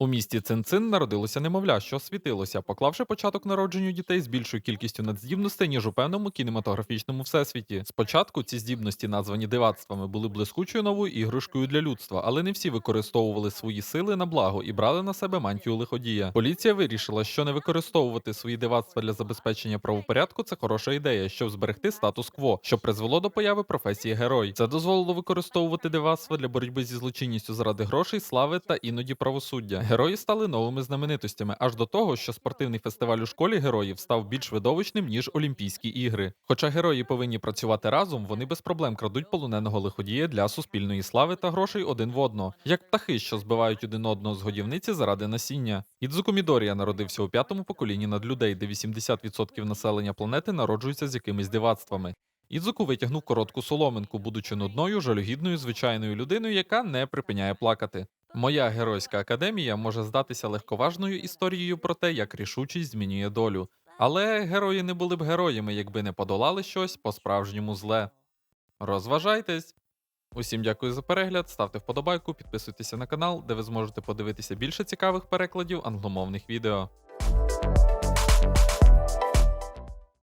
У місті Цинцин народилося немовля, що світилося, поклавши початок народженню дітей з більшою кількістю надздібностей, ніж у певному кінематографічному всесвіті. Спочатку ці здібності, названі дивацтвами, були блискучою новою іграшкою для людства, але не всі використовували свої сили на благо і брали на себе мантію лиходія. Поліція вирішила, що не використовувати свої дивацтва для забезпечення правопорядку це хороша ідея, щоб зберегти статус-кво, що призвело до появи професії герой. Це дозволило використовувати дивацтва для боротьби зі злочинністю заради грошей, слави та іноді правосуддя. Герої стали новими знаменитостями, аж до того, що спортивний фестиваль у школі героїв став більш видовищним ніж Олімпійські ігри. Хоча герої повинні працювати разом, вони без проблем крадуть полоненого лиходія для суспільної слави та грошей один в одного, як птахи, що збивають один одного з годівниці заради насіння. Ідзуку Мідорія народився у п'ятому поколінні надлюдей, де 80% населення планети народжуються з якимись дивацтвами. Ідзуку витягнув коротку соломинку, будучи нудною, жалюгідною звичайною людиною, яка не припиняє плакати. Моя геройська академія може здатися легковажною історією про те, як рішучість змінює долю. Але герої не були б героями, якби не подолали щось по-справжньому зле. Розважайтесь! Усім дякую за перегляд, ставте вподобайку, підписуйтеся на канал, де ви зможете подивитися більше цікавих перекладів англомовних відео.